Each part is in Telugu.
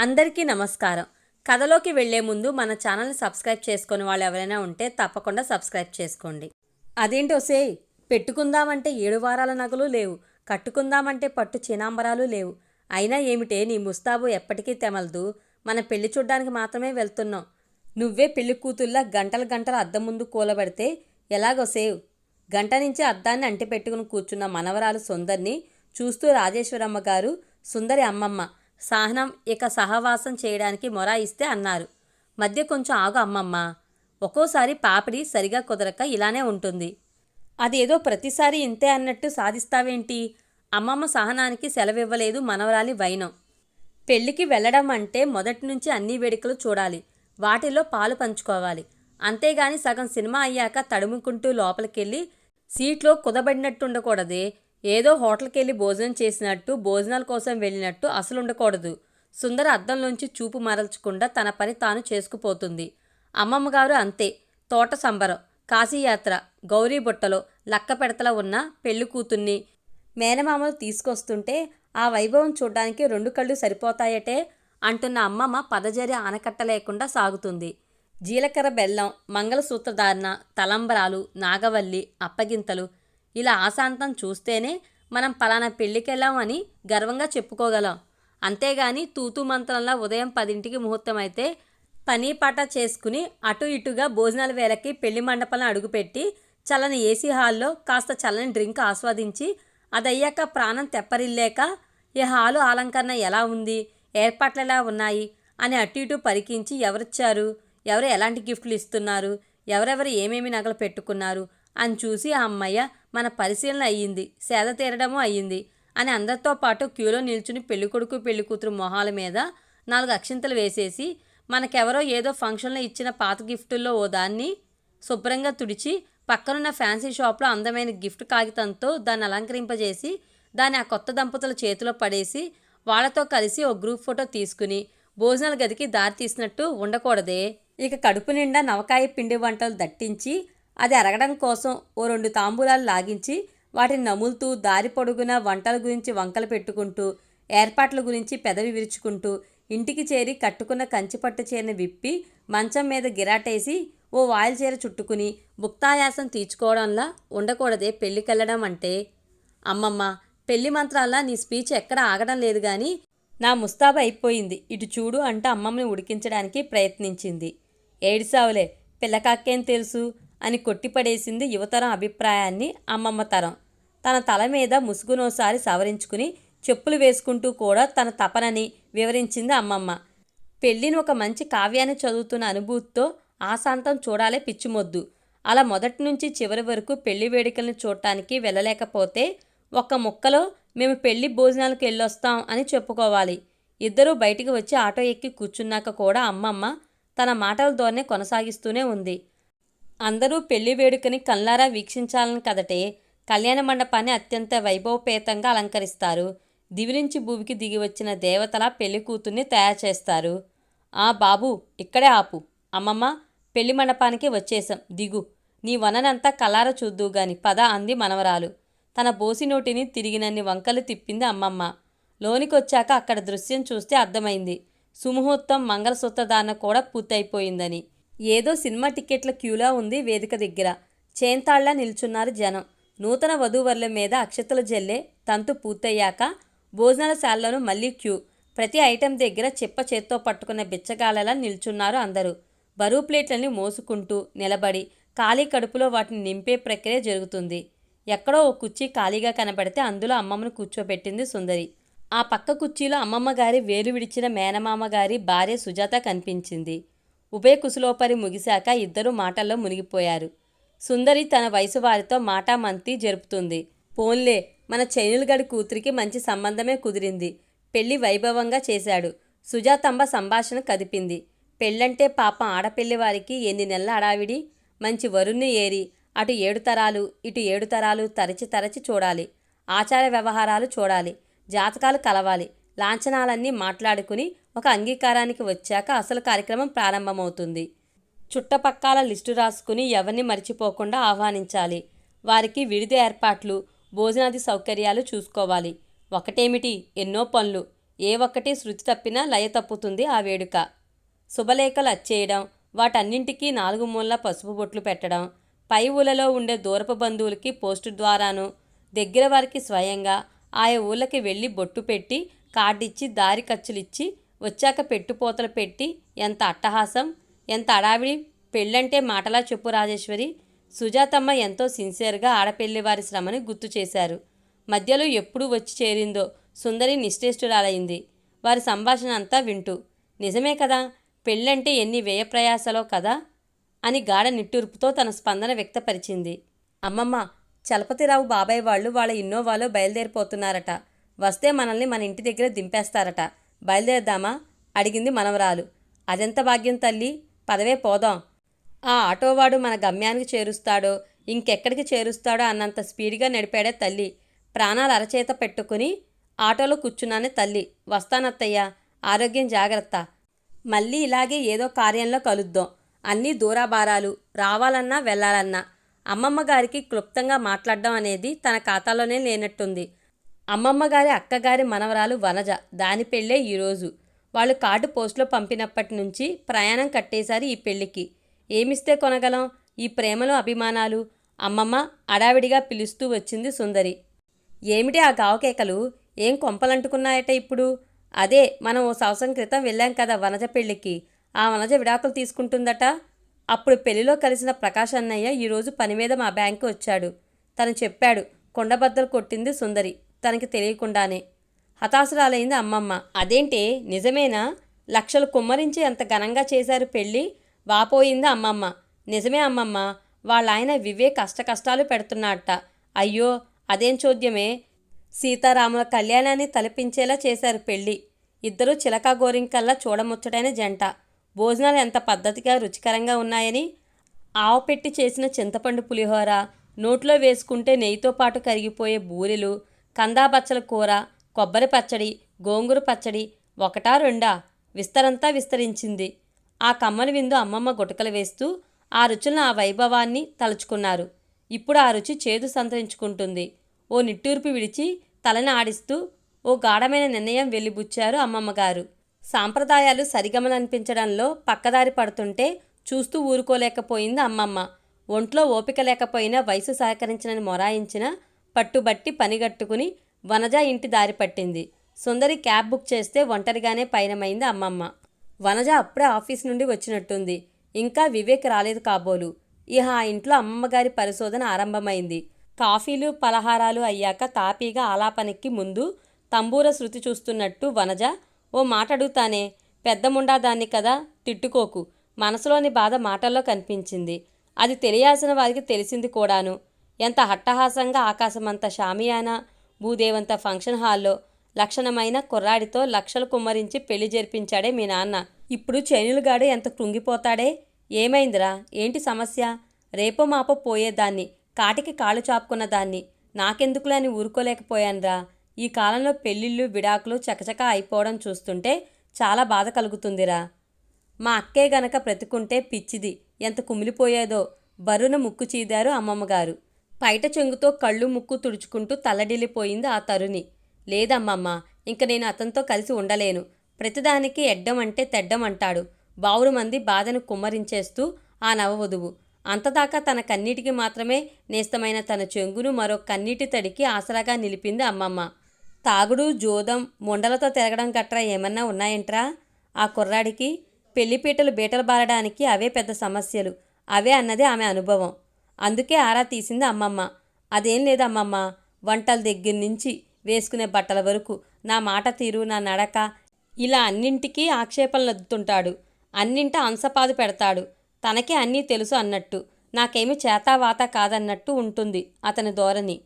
అందరికీ నమస్కారం. కథలోకి వెళ్ళే ముందు మన ఛానల్ని సబ్స్క్రైబ్ చేసుకుని వాళ్ళు ఎవరైనా ఉంటే తప్పకుండా సబ్స్క్రైబ్ చేసుకోండి. అదేంటి ఒసే పెట్టుకుందామంటే ఏడు వారాల నగలు లేవు. కట్టుకుందామంటే పట్టు చినాంబరాలు లేవు. అయినా ఏమిటే నీ ముస్తాబు ఎప్పటికీ తెమలదు. మన పెళ్ళి చూడ్డానికి మాత్రమే వెళ్తున్నాం. నువ్వే పెళ్ళి కూతుళ్ళ గంటల గంటల అద్దం ముందు కూలబెడితే ఎలాగో సేవ్ గంట నుంచి అద్దాన్ని అంటిపెట్టుకుని కూర్చున్న మనవరాలు సుందర్ని చూస్తూ రాజేశ్వరమ్మ గారు సుందరి అమ్మమ్మ సహనం ఇక సహవాసం చేయడానికి మొరాయిస్తే అన్నారు. మధ్య కొంచెం ఆగు అమ్మమ్మ. ఒక్కోసారి పాపిడి సరిగా కుదరక ఇలానే ఉంటుంది. అదేదో ప్రతిసారి ఇంతే అన్నట్టు సాధిస్తావేంటి? అమ్మమ్మ సహనానికి సెలవివ్వలేదు మనవరాలి వైనం. పెళ్ళికి వెళ్ళడం అంటే మొదటి నుంచి అన్ని వేడుకలు చూడాలి. వాటిలో పాలు పంచుకోవాలి. అంతేగాని సగం సినిమా అయ్యాక తడుముకుంటూ లోపలికెళ్ళి సీట్లో కుదబడినట్టు ఉండకూడదే ఏదో హోటల్కి వెళ్ళి భోజనం చేసినట్టు భోజనాల కోసం వెళ్ళినట్టు అసలు ఉండకూడదు. సుందర అద్దంలోంచి చూపు మరల్చకుండా తన పని తాను చేసుకుపోతుంది. అమ్మమ్మగారు అంతే. తోట సంబరం కాశీయాత్ర గౌరీ బుట్టలో లక్క పెడతల ఉన్న పెళ్ళి కూతుర్ని మేనమామలు తీసుకొస్తుంటే ఆ వైభవం చూడ్డానికి రెండు కళ్ళు సరిపోతాయటే అంటున్న అమ్మమ్మ పదజరి ఆనకట్ట లేకుండా సాగుతుంది. జీలకర్ర బెల్లం మంగళసూత్రధారణ తలంబరాలు నాగవల్లి అప్పగింతలు ఇలా ఆశాంతం చూస్తేనే మనం పలానా పెళ్ళికెళ్ళాం అని గర్వంగా చెప్పుకోగలం. అంతేగాని తూతూ మంత్రంలా ఉదయం పదింటికి ముహూర్తం అయితే పని పాట చేసుకుని అటు ఇటుగా భోజనాల వేళకి పెళ్ళి మండపంలో అడుగుపెట్టి చల్లని ఏసీ హాల్లో కాస్త చల్లని డ్రింక్ ఆస్వాదించి అదయ్యాక ప్రాణం తెప్పరిల్లేక ఈ హాలు అలంకరణ ఎలా ఉంది? ఏర్పాట్లు ఎలా ఉన్నాయి? అని అటు ఇటు పరికించి ఎవరిచ్చారు? ఎవరు ఎలాంటి గిఫ్ట్లు ఇస్తున్నారు? ఎవరెవరు ఏమేమి నగలు పెట్టుకున్నారు? అని చూసి ఆ అమ్మయ్య మన పరిశీలన అయ్యింది సేద తీరడము అయ్యింది అని అందరితో పాటు క్యూలో నిల్చుని పెళ్ళికొడుకు పెళ్ళికూతురు మొహాల మీద నాలుగు అక్షింతలు వేసేసి మనకెవరో ఏదో ఫంక్షన్లో ఇచ్చిన పాత గిఫ్టుల్లో ఓ దాన్ని శుభ్రంగా తుడిచి పక్కనున్న ఫ్యాన్సీ షాప్లో అందమైన గిఫ్ట్ కాగితంతో దాన్ని అలంకరింపజేసి దాన్ని ఆ కొత్త దంపతుల చేతిలో పడేసి వాళ్ళతో కలిసి ఓ గ్రూప్ ఫోటో తీసుకుని భోజనాల గదికి దారి తీసినట్టు ఉండకూడదే. ఇక కడుపు నిండా నవకాయ పిండి వంటలు దట్టించి అది అరగడం కోసం ఓ రెండు తాంబూలాలు లాగించి వాటిని నములుతూ దారి పొడుగున వంటల గురించి వంకలు పెట్టుకుంటూ ఏర్పాట్ల గురించి పెదవి విరుచుకుంటూ ఇంటికి చేరి కట్టుకున్న కంచిపట్టు చీరని విప్పి మంచం మీద గిరాటేసి ఓ వాయిల్ చీర చుట్టుకుని భుక్తాయాసం తీర్చుకోవడంలా ఉండకూడదే పెళ్ళికెళ్ళడం అంటే. అమ్మమ్మ పెళ్ళి మంత్రాల్లా నీ స్పీచ్ ఎక్కడ ఆగడం లేదు గాని నా ముస్తాబు అయిపోయింది. ఇటు చూడు అంటూ అమ్మమ్మని ఉడికించడానికి ప్రయత్నించింది. ఏడిసావులే పిల్లకాకేం తెలుసు? అని కొట్టిపడేసింది యువతరం అభిప్రాయాన్ని అమ్మమ్మ తరం. తన తల మీద ముసుగునోసారి సవరించుకుని చెప్పులు వేసుకుంటూ కూడా తన తపనని వివరించింది అమ్మమ్మ. పెళ్ళిని ఒక మంచి కావ్యాన్ని చదువుతున్న అనుభూతితో ఆశాంతం చూడాలే పిచ్చిమొద్దు. అలా మొదటి నుంచి చివరి వరకు పెళ్ళి వేడుకలను చూడటానికి వెళ్ళలేకపోతే ఒక్క ముక్కలో మేము పెళ్ళి భోజనాలకు వెళ్ళొస్తాం అని చెప్పుకోవాలి. ఇద్దరూ బయటికి వచ్చి ఆటో ఎక్కి కూర్చున్నాక కూడా అమ్మమ్మ తన మాటల ధోరణి కొనసాగిస్తూనే ఉంది. అందరూ పెళ్ళి వేడుకని కల్లారా వీక్షించాలని కదటే కళ్యాణ మండపాన్ని అత్యంత వైభవపేతంగా అలంకరిస్తారు. దివి నుంచి భూమికి దిగి వచ్చిన దేవతల పెళ్ళి కూతుర్ని తయారు చేస్తారు. ఆ బాబు ఇక్కడే ఆపు. అమ్మమ్మ పెళ్ళి మండపానికి వచ్చేసాం దిగు. నీ వననంతా కలార చూద్దు గాని పద అంది మనవరాలు. తన బోసి నోటిని తిరిగినన్ని వంకలు తిప్పింది అమ్మమ్మ. లోనికొచ్చాక అక్కడ దృశ్యం చూస్తే అర్థమైంది. సుముహూర్తం మంగళసూత్రధారణ కూడా పూర్తయిపోయిందని. ఏదో సినిమా టికెట్ల క్యూలా ఉంది వేదిక దగ్గర. చేంతాళ్ళా నిల్చున్నారు జనం. నూతన వధూవరుల మీద అక్షతలు జల్లే తంతు పూర్తయ్యాక భోజనాల శాలలోనూ మళ్ళీ క్యూ. ప్రతి ఐటెం దగ్గర చెప్ప చేత్తో పట్టుకున్న బిచ్చగాళ్ళలా నిల్చున్నారు అందరూ. బరువు ప్లేట్లని మోసుకుంటూ నిలబడి ఖాళీ కడుపులో వాటిని నింపే ప్రక్రియ జరుగుతుంది. ఎక్కడో ఓ కుర్చీ ఖాళీగా కనబడితే అందులో అమ్మమ్మను కూర్చోబెట్టింది సుందరి. ఆ పక్క కుర్చీలో అమ్మమ్మ గారి వేలు విడిచిన మేనమామ గారి భార్య సుజాత కనిపించింది. ఉభయ కుశలోపరి ముగిశాక ఇద్దరు మాటల్లో మునిగిపోయారు. సుందరి తన వయసు వారితో మాటామంతి జరుపుతుంది. పోన్లే మన చైనులగడి కూతురికి మంచి సంబంధమే కుదిరింది. పెళ్ళి వైభవంగా చేశాడు. సుజాతంబ సంభాషణ కదిపింది. పెళ్ళంటే పాపం ఆడపెళ్ళి వారికి ఎన్ని నెలల అడావిడి మంచి వరుణ్ణి ఏరి అటు ఏడు తరాలు ఇటు ఏడు తరాలు తరచి తరచి చూడాలి. ఆచార వ్యవహారాలు చూడాలి. జాతకాలు కలవాలి. లాంఛనాలన్నీ మాట్లాడుకుని ఒక అంగీకారానికి వచ్చాక అసలు కార్యక్రమం ప్రారంభమవుతుంది. చుట్టపక్కల లిస్టు రాసుకుని ఎవరిని మర్చిపోకుండా ఆహ్వానించాలి. వారికి విడిది ఏర్పాట్లు భోజనాది సౌకర్యాలు చూసుకోవాలి. ఒకటేమిటి? ఎన్నో పనులు. ఏ ఒక్కటి శృతి తప్పినా లయ తప్పుతుంది ఆ వేడుక. శుభలేఖలు అచ్చేయడం వాటన్నింటికీ నాలుగు మూలల పసుపు బొట్లు పెట్టడం పై ఊళ్ళలో ఉండే దూరపు బంధువులకి పోస్టు ద్వారాను దగ్గర వారికి స్వయంగా ఆయా ఊళ్ళకి వెళ్ళి బొట్టు పెట్టి కార్డిచ్చి దారి ఖర్చులిచ్చి వచ్చాక పెట్టుపోతలు పెట్టి ఎంత అట్టహాసం ఎంత అడావిడి పెళ్ళంటే మాటలా చెప్పు రాజేశ్వరి. సుజాతమ్మ ఎంతో సిన్సియర్గా ఆడపెళ్ళి వారి శ్రమని గుర్తు చేశారు. మధ్యలో ఎప్పుడు వచ్చి చేరిందో సుందరి నిశ్చేష్టురాలైంది. వారి సంభాషణ అంతా వింటూ నిజమే కదా పెళ్ళంటే ఎన్ని వ్యయ ప్రయాసలో కదా అని గాఢ నిట్టూర్పుతో తన స్పందన వ్యక్తపరిచింది. అమ్మమ్మ చలపతిరావు బాబాయ్ వాళ్ళు వాళ్ళ ఇన్నోవాలో బయలుదేరిపోతున్నారట. వస్తే మనల్ని మన ఇంటి దగ్గర దింపేస్తారట. బయలుదేరదామా? అడిగింది మనవరాలు. అదెంత భాగ్యం తల్లి? పదవే పోదాం. ఆ ఆటోవాడు మన గమ్యానికి చేరుస్తాడో ఇంకెక్కడికి చేరుస్తాడో అన్నంత స్పీడ్గా నడిపాడే తల్లి. ప్రాణాలు అరచేత పెట్టుకుని ఆటోలో కూర్చున్నానే తల్లి. వస్తానత్తయ్య ఆరోగ్యం జాగ్రత్త. మళ్ళీ ఇలాగే ఏదో కార్యంలో కలుద్దాం. అన్నీ దూరాభారాలు. రావాలన్నా వెళ్ళాలన్నా. అమ్మమ్మ గారికి క్లుప్తంగా మాట్లాడడం అనేది తన ఖాతాలోనే లేనట్టుంది. అమ్మమ్మ గారి అక్కగారి మనవరాలు వనజ. దాని పెళ్ళే ఈరోజు వాళ్ళు కార్డు పోస్టులో పంపినప్పటి నుంచి ప్రయాణం కట్టేశారు ఈ పెళ్ళికి. ఏమిస్తే కొనగలం? ఈ ప్రేమలు అభిమానాలు. అమ్మమ్మ అడావిడిగా పిలుస్తూ వచ్చింది సుందరి. ఏమిటి ఆ గావకేకలు ఏం కొంపలంటుకున్నాయట ఇప్పుడు? అదే మనం ఓ సంవత్సరం క్రితం వెళ్ళాం కదా వనజ పెళ్ళికి. ఆ వనజ విడాకులు తీసుకుంటుందట. అప్పుడు పెళ్ళిలో కలిసిన ప్రకాష్ అన్నయ్య ఈరోజు పని మీద మా బ్యాంకు వచ్చాడు. తను చెప్పాడు కొండబద్దలు కొట్టింది సుందరి. తనకి తెలియకుండానే. హతాశురాలైంది అమ్మమ్మ. అదేంటే నిజమేనా? లక్షలు కుమ్మరించి ఎంత ఘనంగా చేశారు పెళ్ళి? వాపోయింది అమ్మమ్మ. నిజమే అమ్మమ్మ. వాళ్ళ ఆయన వివే కష్ట కష్టాలు పెడుతున్నాడట. అయ్యో అదేం చోద్యమే? సీతారాముల కళ్యాణాన్ని తలపించేలా చేశారు పెళ్ళి. ఇద్దరూ చిలకా గోరింకల్లా చూడముచ్చటైన జంట. భోజనాలు ఎంత పద్ధతిగా రుచికరంగా ఉన్నాయని? ఆవపెట్టి చేసిన చింతపండు పులిహోర నోట్లో వేసుకుంటే నెయ్యితో పాటు కరిగిపోయే బూరెలు కందాబచ్చల కూర కొబ్బరి పచ్చడి గోంగూర పచ్చడి ఒకటా రెండా విస్తరంతా విస్తరించింది. ఆ కమ్మని విందు అమ్మమ్మ గుటకలు వేస్తూ ఆ రుచులను ఆ వైభవాన్ని తలుచుకున్నారు. ఇప్పుడు ఆ రుచి చేదు సంతరించుకుంటుంది. ఓ నిట్టూర్పు విడిచి తలని ఆడిస్తూ ఓ గాఢమైన నిర్ణయం వెలిబుచ్చారు అమ్మమ్మగారు. సాంప్రదాయాలు సరిగమననిపించడంలో పక్కదారి పడుతుంటే చూస్తూ ఊరుకోలేకపోయింది అమ్మమ్మ. ఒంట్లో ఓపిక లేకపోయినా వయసు సహకరించనని మొరాయించిన పట్టుబట్టి పనిగట్టుకుని వనజ ఇంటి దారి పట్టింది. సుందరి క్యాబ్ బుక్ చేస్తే ఒంటరిగానే పయనమైంది అమ్మమ్మ. వనజ అప్పుడే ఆఫీస్ నుండి వచ్చినట్టుంది. ఇంకా వివేక్ రాలేదు కాబోలు. ఇహ ఆ ఇంట్లో అమ్మమ్మగారి పరిశోధన ఆరంభమైంది. కాఫీలు పలహారాలు అయ్యాక తాపీగా ఆలాపనెక్కి ముందు తంబూర శృతి చూస్తున్నట్టు వనజ ఓ మాట అడుగుతానే పెద్ద ముండా దాన్ని కదా తిట్టుకోకు. మనసులోని బాధ మాటల్లో కనిపించింది. అది తెలియాల్సిన వారికి తెలిసింది కూడాను. ఎంత హట్టహాసంగా ఆకాశమంత షామియానా? భూదేవంత ఫంక్షన్ హాల్లో లక్షణమైన కుర్రాడితో లక్షలు కుమ్మరించి పెళ్ళి జరిపించాడే మీ నాన్న. ఇప్పుడు చైనులుగాడు ఎంత కృంగిపోతాడే? ఏమైందిరా? ఏంటి సమస్య? రేపో మాపో పోయేదాన్ని కాటికి కాళ్ళు చాపుకున్న దాన్ని నాకెందుకులే అని ఊరుకోలేకపోయానురా. ఈ కాలంలో పెళ్ళిళ్ళు విడాకులు చకచక అయిపోవడం చూస్తుంటే చాలా బాధ కలుగుతుందిరా. మా అక్కే గనక బ్రతుకుంటే పిచ్చిది. ఎంత కుమిలిపోయేదో. బరున ముక్కు చీదారు అమ్మమ్మగారు. పైట చెంగుతో కళ్ళు ముక్కు తుడుచుకుంటూ తలడిల్లిపోయింది ఆ తరుణి. లేదమ్మమ్మ ఇంక నేను అతనితో కలిసి ఉండలేను. ప్రతిదానికి ఎడ్డం అంటే తెడ్డం అంటాడు బావురు మంది బాధను కుమ్మరించేస్తూ ఆ నవవధువు అంతదాకా తన కన్నీటికి మాత్రమే నేస్తమైన తన చెంగును మరో కన్నీటి తడికి ఆసరాగా నిలిపింది అమ్మమ్మ. తాగుడు జోదం మొండలతో తిరగడం గట్రా ఏమన్నా ఉన్నాయంట్రా? ఆ కుర్రాడికి పెళ్ళిపీటలు బీటలు బారడానికి అవే పెద్ద సమస్యలు. అవే అన్నది ఆమె అనుభవం. అందుకే ఆరా తీసింది అమ్మమ్మ. అదేం లేదు అమ్మమ్మ వంటల దగ్గర నుంచి వేసుకునే బట్టల వరకు నా మాట తీరు నా నడక. ఇలా అన్నింటికీ ఆక్షేపణలు అద్దుతుంటాడు. అన్నింట అంశపాదు పెడతాడు. తనకే అన్నీ తెలుసు అన్నట్టు. నాకేమి చేతావాత కాదన్నట్టు ఉంటుంది అతని ధోరణి.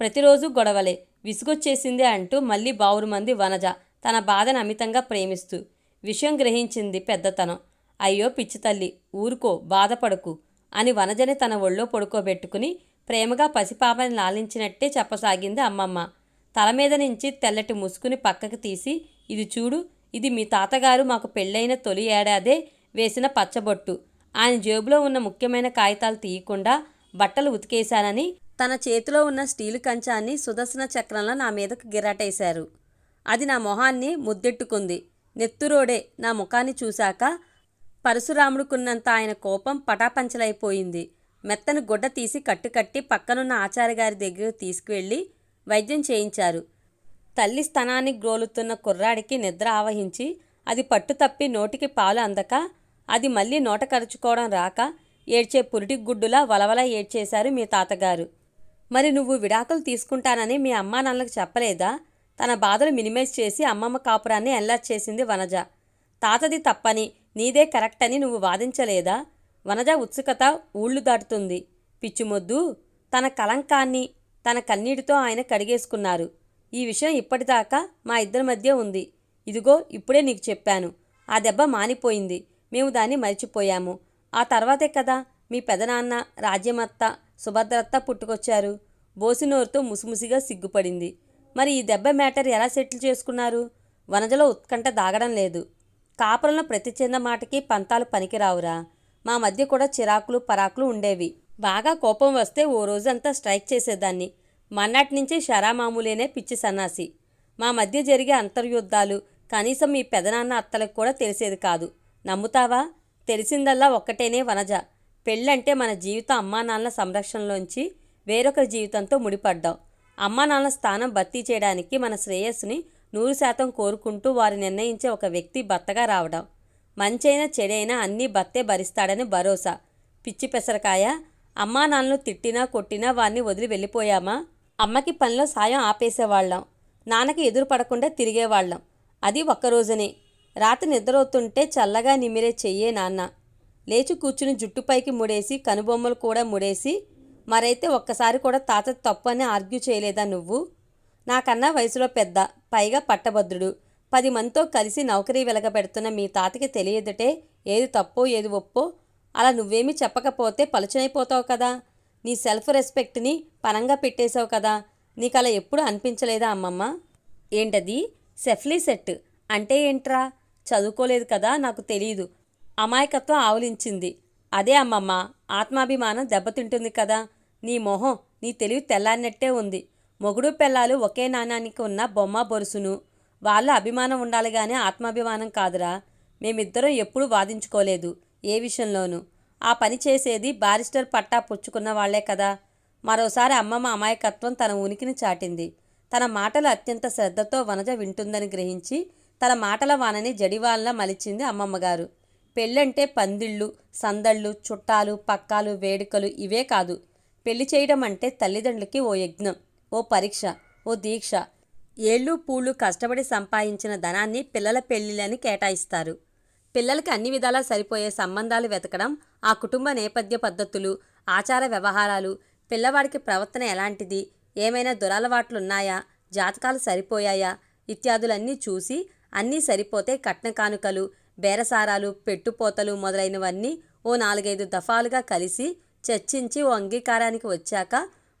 ప్రతిరోజు గొడవలే. విసుగొచ్చేసిందే అంటూ మళ్ళీ బావురు మంది వనజ తన బాధను అమితంగా ప్రేమిస్తూ. విషయం గ్రహించింది పెద్దతనం. అయ్యో పిచ్చి తల్లి ఊరుకో బాధపడకు. అని వనజని తన ఒళ్ళో పడుకోబెట్టుకుని ప్రేమగా పసిపాపని లాలించినట్టే చెప్పసాగింది అమ్మమ్మ. తల మీద నుంచి తెల్లటి ముసుకుని పక్కకు తీసి ఇది చూడు ఇది మీ తాతగారు మాకు పెళ్ళైన తొలి ఏడాదే వేసిన పచ్చబొట్టు. ఆయన జేబులో ఉన్న ముఖ్యమైన కాగితాలు తీయకుండా బట్టలు ఉతికేశానని తన చేతిలో ఉన్న స్టీలు కంచాన్ని సుదర్శన చక్రంలో నా మీదకు గిరాటేశారు. అది నా మొహాన్ని ముద్దెట్టుకుంది. నెత్తురోడే నా ముఖాన్ని చూశాక పరశురాముడుకున్నంత ఆయన కోపం పటాపంచలైపోయింది. మెత్తను గుడ్డ తీసి కట్టుకట్టి పక్కనున్న ఆచార్యగారి దగ్గర తీసుకువెళ్ళి వైద్యం చేయించారు. తల్లి స్తనాన్ని గ్రోలుతున్న కుర్రాడికి నిద్ర ఆవహించి అది పట్టు తప్పి నోటికి పాలు అందక అది మళ్ళీ నోట కరుచుకోవడం రాక ఏడ్చే పురిటి గుడ్డులా వలవల ఏడ్చేశారు మీ తాతగారు. మరి నువ్వు విడాకులు తీసుకుంటానని మీ అమ్మా నాన్నలకు చెప్పలేదా? తన బాధలు మినిమైజ్ చేసి అమ్మమ్మ కాపురాన్ని ఎల్లార్ చేసింది వనజ. తాతది తప్పని నీదే కరెక్ట్ అని నువ్వు వాదించలేదా? వనజ ఉత్సుకత ఊళ్ళు దాటుతుంది. పిచ్చిమొద్దు తన కలంకాన్ని తన కన్నీటితో ఆయన కడిగేసుకున్నారు. ఈ విషయం ఇప్పటిదాకా మా ఇద్దరి మధ్య ఉంది. ఇదిగో ఇప్పుడే నీకు చెప్పాను. ఆ దెబ్బ మానిపోయింది. మేము దాన్ని మర్చిపోయాము. ఆ తర్వాతే కదా మీ పెదనాన్న రాజ్యమత్త సుభద్రత్త పుట్టుకొచ్చారు. బోసినోరుతో ముసిముసిగా సిగ్గుపడింది. మరి ఈ దెబ్బ మ్యాటర్ ఎలా సెటిల్ చేసుకున్నారు? వనజలో ఉత్కంఠ దాగడం లేదు. కాపురంలో ప్రతి చిన్న మాటకి పంతాలు పనికిరావురా. మా మధ్య కూడా చిరాకులు పరాకులు ఉండేవి. బాగా కోపం వస్తే ఓ రోజంతా స్ట్రైక్ చేసేదాన్ని. మన్నాటి నుంచే షరామామూలేనే పిచ్చి సన్నాసి. మా మధ్య జరిగే అంతర్యుద్ధాలు కనీసం మీ పెదనాన్న అత్తలకు కూడా తెలిసేది కాదు. నమ్ముతావా? తెలిసిందల్లా ఒక్కటేనే వనజ. పెళ్ళంటే మన జీవితం అమ్మా నాన్నల సంరక్షణలోంచి వేరొకరి జీవితంతో ముడిపడ్డాం. అమ్మా నాన్నల స్థానం భర్తీ చేయడానికి మన శ్రేయస్సుని నూరు శాతం కోరుకుంటూ వారు నిర్ణయించే ఒక వ్యక్తి భర్తగా రావడం. మంచైనా చెడైనా అన్నీ భర్తే భరిస్తాడని భరోసా. పిచ్చి పెసరకాయ అమ్మా నాన్నలు తిట్టినా కొట్టినా వారిని వదిలి వెళ్ళిపోయామా? అమ్మకి పనిలో సాయం ఆపేసేవాళ్ళం. నాన్నకి ఎదురు పడకుండా తిరిగేవాళ్ళం. అది ఒక్కరోజునే రాత్రి నిద్రవుతుంటే చల్లగా నిమిరే చెయ్యే నాన్న. లేచి కూర్చుని జుట్టుపైకి ముడేసి కనుబొమ్మలు కూడా ముడేసి మరైతే ఒక్కసారి కూడా తాత తప్పు అని ఆర్గ్యూ చేయలేదా నువ్వు? నాకన్నా వయసులో పెద్ద. పైగా పట్టభద్రుడు. పది మందితో కలిసి నౌకరీ వెలగబెడుతున్న మీ తాతకి తెలియదటే ఏది తప్పో ఏది ఒప్పో? అలా నువ్వేమీ చెప్పకపోతే పలుచనైపోతావు కదా? నీ సెల్ఫ్ రెస్పెక్ట్ని పనంగా పెట్టేశావు కదా? నీకు అలా ఎప్పుడు అనిపించలేదా అమ్మమ్మ? ఏంటది? సెఫ్లీ సెట్ అంటే ఏంట్రా? చదువుకోలేదు కదా నాకు తెలియదు అమాయకత్వం ఆవులించింది. అదే అమ్మమ్మ ఆత్మాభిమానం దెబ్బతింటుంది కదా? నీ మొహం నీ తెలివి తెల్లారినట్టే ఉంది. మొగుడు పెళ్ళాలు ఒకే నాణానికి ఉన్న బొమ్మ బొరుసును. వాళ్ళ అభిమానం ఉండాలి కానీ ఆత్మాభిమానం కాదురా. మేమిద్దరం ఎప్పుడూ వాదించుకోలేదు ఏ విషయంలోనూ. ఆ పని చేసేది బారిస్టర్ పట్టా పుచ్చుకున్న వాళ్ళే కదా. మరోసారి అమ్మమ్మ అమాయకత్వం తన ఉనికిని చాటింది. తన మాటలు అత్యంత శ్రద్ధతో వనజ వింటుందని గ్రహించి తన మాటల వానని జడివాళ్ళ మలిచింది అమ్మమ్మగారు. పెళ్ళంటే పందిళ్ళు సందళ్ళు చుట్టాలు పక్కాలు వేడుకలు ఇవే కాదు. పెళ్ళి చేయడం అంటే తల్లిదండ్రులకి ఓ యజ్ఞం. ఓ పరీక్ష ఓ దీక్ష. ఏళ్ళు పూళ్ళు కష్టపడి సంపాదించిన ధనాన్ని పిల్లల పెళ్ళిళ్ళని కేటాయిస్తారు. పిల్లలకి అన్ని విధాలా సరిపోయే సంబంధాలు వెతకడం ఆ కుటుంబ నేపథ్య పద్ధతులు ఆచార వ్యవహారాలు పిల్లవాడికి ప్రవర్తన ఎలాంటిది ఏమైనా దురలవాట్లున్నాయా జాతకాలు సరిపోయాయా ఇత్యాదులన్నీ చూసి అన్నీ సరిపోతే కట్న కానుకలు బేరసారాలు పెట్టుపోతలు మొదలైనవన్నీ ఓ నాలుగైదు దఫాలుగా కలిసి చర్చించి ఓ అంగీకారానికి వచ్చాక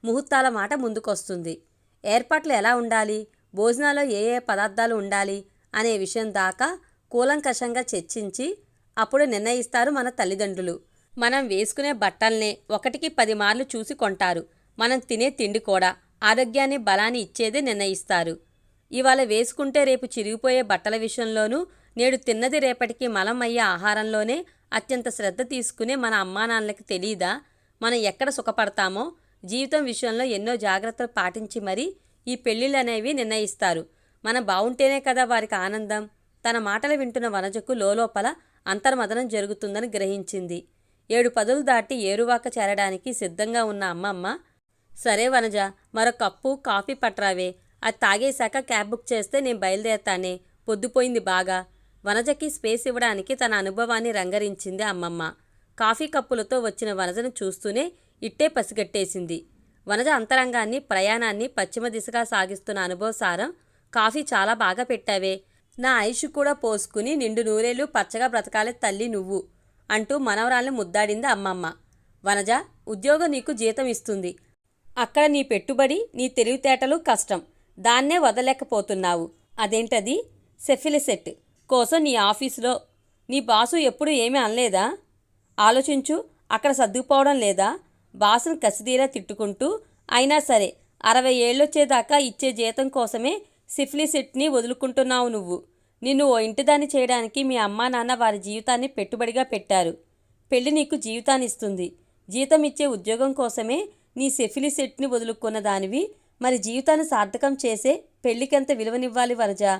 ముహూర్తాల మాట ముందుకొస్తుంది. ఏర్పాట్లు ఎలా ఉండాలి? భోజనాల్లో ఏ ఏ పదార్థాలు ఉండాలి? అనే విషయం దాకా కూలంకషంగా చర్చించి అప్పుడు నిర్ణయిస్తారు మన తల్లిదండ్రులు. మనం వేసుకునే బట్టల్నే ఒకటికి పది మార్లు చూసి కొంటారు. మనం తినే తిండి కూడా ఆరోగ్యాన్ని బలాన్ని ఇచ్చేదే నిర్ణయిస్తారు. ఇవాళ వేసుకుంటే రేపు చిరిగిపోయే బట్టల విషయంలోనూ నేడు తిన్నది రేపటికి మలం అయ్యే ఆహారంలోనే అత్యంత శ్రద్ధ తీసుకునే మన అమ్మానాన్నలకి తెలీదా? మనం ఎక్కడ సుఖపడతామో జీవితం విషయంలో ఎన్నో జాగ్రత్తలు పాటించి మరీ ఈ పెళ్ళిళ్ళు అనేవి నిర్ణయిస్తారు. మనం బాగుంటేనే కదా వారికి ఆనందం. తన మాటలు వింటున్న వనజకు లోలోపల అంతర్మదనం జరుగుతుందని గ్రహించింది. ఏడు పదులు దాటి ఏరువాక చేరడానికి సిద్ధంగా ఉన్న అమ్మమ్మ సరే వనజ మరో కప్పు కాఫీ పట్రావే. అది తాగేశాక క్యాబ్ బుక్ చేస్తే నేను బయలుదేరతానే. పొద్దుపోయింది బాగా. వనజకి స్పేస్ ఇవ్వడానికి తన అనుభవాన్ని రంగరించింది అమ్మమ్మ. కాఫీ కప్పులతో వచ్చిన వనజను చూస్తూనే ఇట్టే పసిగట్టేసింది. వనజ అంతరంగాన్ని ప్రయాణాన్ని పశ్చిమ దిశగా సాగిస్తున్న అనుభవసారం కాఫీ చాలా బాగా పెట్టావే. నా ఐషు కూడా పోసుకుని నిండు నూరేళ్ళు పచ్చగా బ్రతకాలే తల్లి నువ్వు అంటూ మనవరాల్ని ముద్దాడింది అమ్మమ్మ. వనజ ఉద్యోగం నీకు జీతం ఇస్తుంది. అక్కడ నీ పెట్టుబడి నీ తెలివితేటలు కష్టం. దాన్నే వదలేకపోతున్నావు అదేంటది? సెఫిలిసెట్ కోసం నీ ఆఫీసులో నీ బాసు ఎప్పుడు ఏమీ అనలేదా? ఆలోచించు అక్కడ సర్దుకుపోవడం లేదా? బాసును కసిదీరా తిట్టుకుంటూ అయినా సరే అరవై ఏళ్ళొచ్చేదాకా ఇచ్చే జీతం కోసమే సిఫ్లిసిట్ని వదులుకుంటున్నావు నువ్వు. నిన్ను ఓ ఇంటిదాన్ని చేయడానికి మీ అమ్మా నాన్న వారి జీవితాన్ని పెట్టుబడిగా పెట్టారు. పెళ్ళి నీకు జీవితాన్ని ఇస్తుంది. జీతం ఇచ్చే ఉద్యోగం కోసమే నీ సెఫిలిసెట్ని వదులుకున్న దానివి. మరి జీవితాన్ని సార్థకం చేసే పెళ్ళికెంత విలువనివ్వాలి వరజా?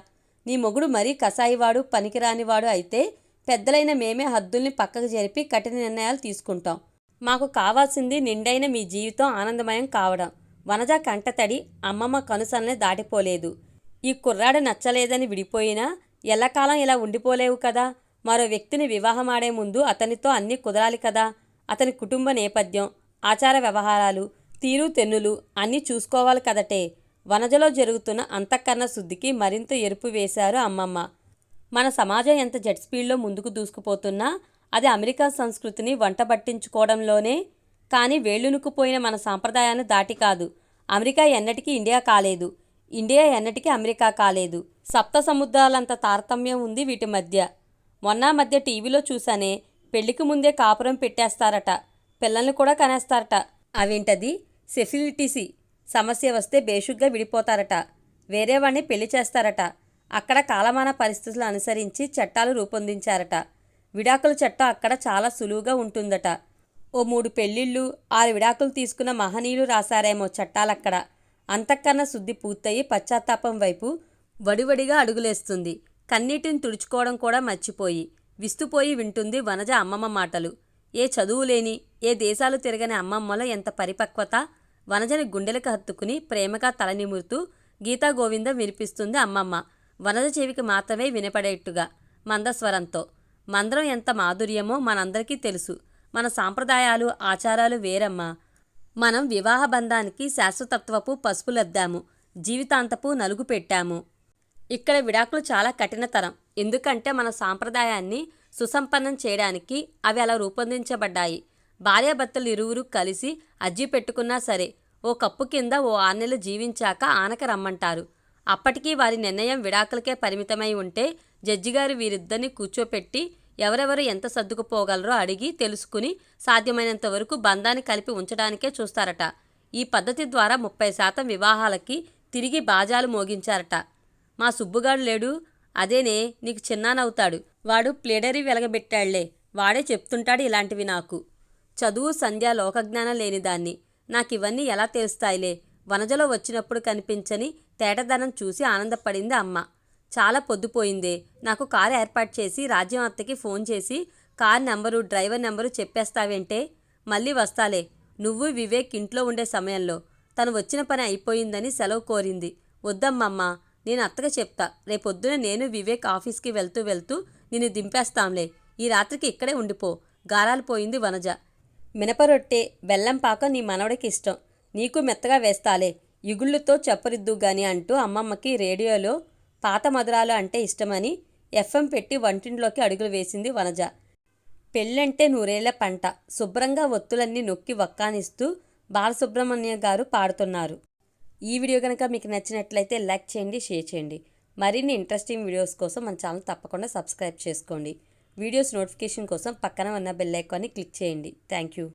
నీ మొగుడు మరీ కసాయివాడు పనికిరానివాడు అయితే పెద్దలైన మేమే హద్దుల్ని పక్కకు జరిపి కఠిన నిర్ణయాలు తీసుకుంటాం. మాకు కావాల్సింది నిండైన మీ జీవితం ఆనందమయం కావడం. వనజ కంటతడి అమ్మమ్మ కనుసల్ని దాటిపోలేదు. ఈ కుర్రాడు నచ్చలేదని విడిపోయినా ఎల్లకాలం ఇలా ఉండిపోలేవు కదా. మరో వ్యక్తిని వివాహమాడే ముందు అతనితో అన్నీ కుదరాలి కదా. అతని కుటుంబ నేపథ్యం ఆచార వ్యవహారాలు తీరు తెన్నులు అన్నీ చూసుకోవాలి కదటే. వనజలో జరుగుతున్న అంతఃకరణ శుద్ధికి మరింత ఎరుపు వేశారు అమ్మమ్మ. మన సమాజం ఎంత జెట్ స్పీడ్లో ముందుకు దూసుకుపోతున్నా అది అమెరికా సంస్కృతిని వంట పట్టించుకోవడంలోనే కానీ వేళ్ళునుకుపోయిన మన సాంప్రదాయాన్ని దాటి కాదు. అమెరికా ఎన్నటికీ ఇండియా కాలేదు. ఇండియా ఎన్నటికీ అమెరికా కాలేదు. సప్త సముద్రాలంత తారతమ్యం ఉంది వీటి మధ్య. మొన్న మధ్య టీవీలో చూశానే పెళ్ళికి ముందే కాపురం పెట్టేస్తారట. పిల్లల్ని కూడా కనేస్తారట. అవేంటది? సెఫిలిటీసి. సమస్య వస్తే బేషుగ్గా విడిపోతారట. వేరే వాడిని పెళ్ళి చేస్తారట. అక్కడ కాలమాన పరిస్థితులు అనుసరించి చట్టాలు రూపొందించారట. విడాకుల చట్టం అక్కడ చాలా సులువుగా ఉంటుందట. ఓ మూడు పెళ్ళిళ్ళు ఆరు విడాకులు తీసుకున్న మహనీయులు రాశారేమో చట్టాలక్కడ. అంతఃకరణ శుద్ధి పూర్తయి పశ్చాత్తాపం వైపు వడివడిగా అడుగులేస్తుంది. కన్నీటిని తుడుచుకోవడం కూడా మర్చిపోయి విస్తుపోయి వింటుంది వనజ అమ్మమ్మ మాటలు. ఏ చదువు లేని ఏ దేశాలు తిరగని అమ్మమ్మలో ఎంత పరిపక్వత? వనజని గుండెలకు హత్తుకుని ప్రేమగా తలనిమురుతూ గీతా గోవిందం వినిపిస్తుంది అమ్మమ్మ. వనజ చెవికి మాత్రమే వినపడేట్టుగా మందస్వరంతో. మందరం ఎంత మాధుర్యమో మనందరికీ తెలుసు. మన సాంప్రదాయాలు ఆచారాలు వేరమ్మా. మనం వివాహ బంధానికి శాశ్వతత్వపు పసుపులద్దాము. జీవితాంతపు నలుగు పెట్టాము. ఇక్కడ విడాకులు చాలా కఠినతరం ఎందుకంటే మన సాంప్రదాయాన్ని సుసంపన్నం చేయడానికి అవి అలా రూపొందించబడ్డాయి. భార్యాభర్తలు ఇరువురు కలిసి అజ్జి పెట్టుకున్నా సరే ఓ కప్పు కింద ఓ ఆరు జీవించాక ఆనక రమ్మంటారు. అప్పటికీ వారి నిర్ణయం విడాకులకే పరిమితమై ఉంటే జడ్జిగారు వీరిద్దరిని కూర్చోపెట్టి ఎవరెవరు ఎంత సర్దుకుపోగలరో అడిగి తెలుసుకుని సాధ్యమైనంత వరకు బంధాన్ని కలిపి ఉంచడానికే చూస్తారట. ఈ పద్ధతి ద్వారా ముప్పై శాతం వివాహాలకి తిరిగి బాజాలు మోగించారట. మా సుబ్బుగాడు లేడు. అదేనే నీకు చిన్నానవుతాడు. వాడు ప్లేడరీ వెలగబెట్టాళ్ళే. వాడే చెప్తుంటాడు ఇలాంటివి నాకు. చదువు సంధ్య లోకజ్ఞానం లేనిదాన్ని నాకివన్నీ ఎలా తెలుస్తాయిలే? వనజలో వచ్చినప్పుడు కనిపించని తేటదనం చూసి ఆనందపడింది అమ్మ. చాలా పొద్దుపోయిందే. నాకు కారు ఏర్పాటు చేసి రాజ్యం అత్తకి ఫోన్ చేసి కార్ నెంబరు డ్రైవర్ నెంబరు చెప్పేస్తావేంటే? మళ్ళీ వస్తాలే. నువ్వు వివేక్ ఇంట్లో ఉండే సమయంలో. తను వచ్చిన పని అయిపోయిందని సెలవు కోరింది. వద్దమ్మమ్మ నేను అత్తగా చెప్తా. రేపొద్దున నేను వివేక్ ఆఫీస్కి వెళ్తూ వెళ్తూ నిన్ను దింపేస్తాంలే. ఈ రాత్రికి ఇక్కడే ఉండిపో. గారాలు పోయింది వనజ. మినపరొట్టె బెల్లం పాక నీ మనవడికి ఇష్టం. నీకు మెత్తగా వేస్తాలే. ఇగుళ్ళుతో చెప్పరిద్దు గాని అంటూ అమ్మమ్మకి రేడియోలో పాత మధురాలు అంటే ఇష్టమని ఎఫ్ఎం పెట్టి వంటింట్లోకి అడుగులు వేసింది వనజ. పెళ్ళంటే నూరేళ్ళ పంట. శుభ్రంగా ఒత్తులన్నీ నొక్కి వక్కానిస్తూ బాలసుబ్రహ్మణ్య గారు పాడుతున్నారు. ఈ వీడియో కనుక మీకు నచ్చినట్లయితే లైక్ చేయండి షేర్ చేయండి. మరిన్ని ఇంట్రెస్టింగ్ వీడియోస్ కోసం మన ఛానల్ తప్పకుండా సబ్స్క్రైబ్ చేసుకోండి. వీడియోస్ నోటిఫికేషన్ కోసం పక్కన ఉన్న బెల్ ఐకాన్ని క్లిక్ చేయండి. Thank you.